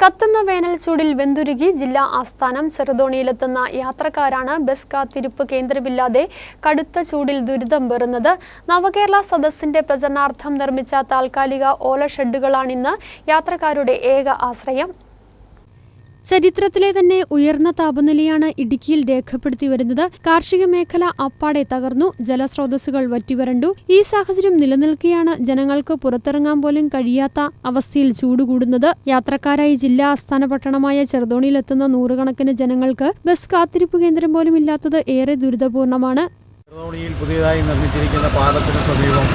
കത്തുന്ന വേനൽ ചൂടിൽ വെന്തുരുകി ജില്ലാ ആസ്ഥാനം ചെറുതോണിയിലെത്തുന്ന യാത്രക്കാരാണ് ബസ് കാത്തിരിപ്പ് കേന്ദ്രമില്ലാതെ കടുത്ത ചൂടിൽ ദുരിതം പേറുന്നത് നവകേരള സദസ്സിന്റെ പ്രചരണാർത്ഥം നിർമ്മിച്ച താൽക്കാലിക ഓല ഷെഡുകളാണിന്ന് യാത്രക്കാരുടെ ഏക ആശ്രയം. ചരിത്രത്തിലെ തന്നെ ഉയർന്ന താപനിലയാണ് ഇടുക്കിയിൽ രേഖപ്പെടുത്തി വരുന്നത്. കാർഷിക മേഖല അപ്പാടെ തകർന്നു. ജലസ്രോതസ്സുകൾ വറ്റിവരണ്ടു. ഈ സാഹചര്യം നിലനിൽക്കെയാണ് ജനങ്ങൾക്ക് പുറത്തിറങ്ങാൻ പോലും കഴിയാത്ത അവസ്ഥയിൽ ചൂടുകൂടുന്നത്. യാത്രക്കാരായി ജില്ലാ ആസ്ഥാന പട്ടണമായ ചെറുതോണിയിലെത്തുന്ന നൂറുകണക്കിന് ജനങ്ങൾക്ക് ബസ് കാത്തിരിപ്പ് കേന്ദ്രം പോലും ഇല്ലാത്തത് ഏറെ ദുരിതപൂർണമാണ്. ചെറുതോണിയിൽ പുതിയതായി നിർമ്മിച്ചിരിക്കുന്ന പാലത്തിന് സമീപം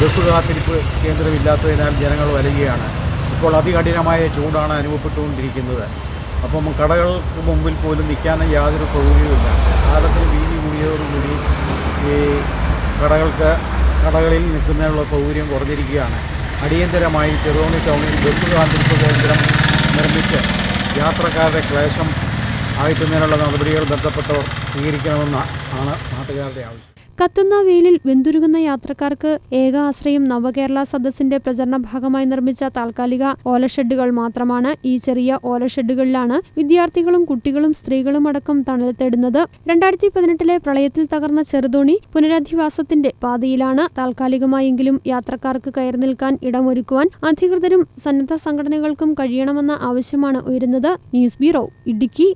ബസ് കാത്തിരിപ്പ് കേന്ദ്രമില്ലാത്തതിനാൽ ജനങ്ങൾ വരികയാണ് ഇപ്പോൾ അതികഠിനമായ ചൂടാണ് അനുഭവപ്പെട്ടുകൊണ്ടിരിക്കുന്നത്. അപ്പം കടകൾക്ക് മുമ്പിൽ പോലും നിൽക്കാൻ യാതൊരു സൗകര്യവുമില്ല. കാലത്തിൽ വീതി കൂടിയതോടുകൂടി ഈ കടകൾക്ക് കടകളിൽ നിൽക്കുന്നതിനുള്ള സൗകര്യം കുറഞ്ഞിരിക്കുകയാണ്. അടിയന്തരമായി ചെറുതോണി ടൗണിൽ ബസ് കാത്തിരിപ്പ് കേന്ദ്രം നിർമ്മിച്ച് യാത്രക്കാരുടെ ക്ലേശം അകറ്റുന്നതിനുള്ള നടപടികൾ ബന്ധപ്പെട്ടവർ സ്വീകരിക്കണമെന്ന് ആണ് നാട്ടുകാരുടെ ആവശ്യം. കത്തുന്ന വെയിലിൽ വെന്തുരുകുന്ന യാത്രക്കാർക്ക് ഏക ആശ്രയം നവകേരള സദസ്സിന്റെ പ്രചരണ ഭാഗമായി നിർമ്മിച്ച താൽക്കാലിക ഓലഷെഡുകൾ മാത്രമാണ് ഈ ചെറിയ ഓലഷെഡുകളിലാണ് വിദ്യാർത്ഥികളും കുട്ടികളും സ്ത്രീകളും അടക്കം തണൽ തേടുന്നത്. രണ്ടായിരത്തി പതിനെട്ടിലെ പ്രളയത്തിൽ തകർന്ന ചെറുതോണി പുനരധിവാസത്തിന്റെ പാതയിലാണ് താൽക്കാലികമായെങ്കിലും യാത്രക്കാർക്ക് കയറി നിൽക്കാൻ ഇടമൊരുക്കുവാൻ അധികൃതരും സന്നദ്ധ സംഘടനകൾക്കും കഴിയണമെന്ന ആവശ്യമാണ് ഉയരുന്നത്. News bureau Idukki.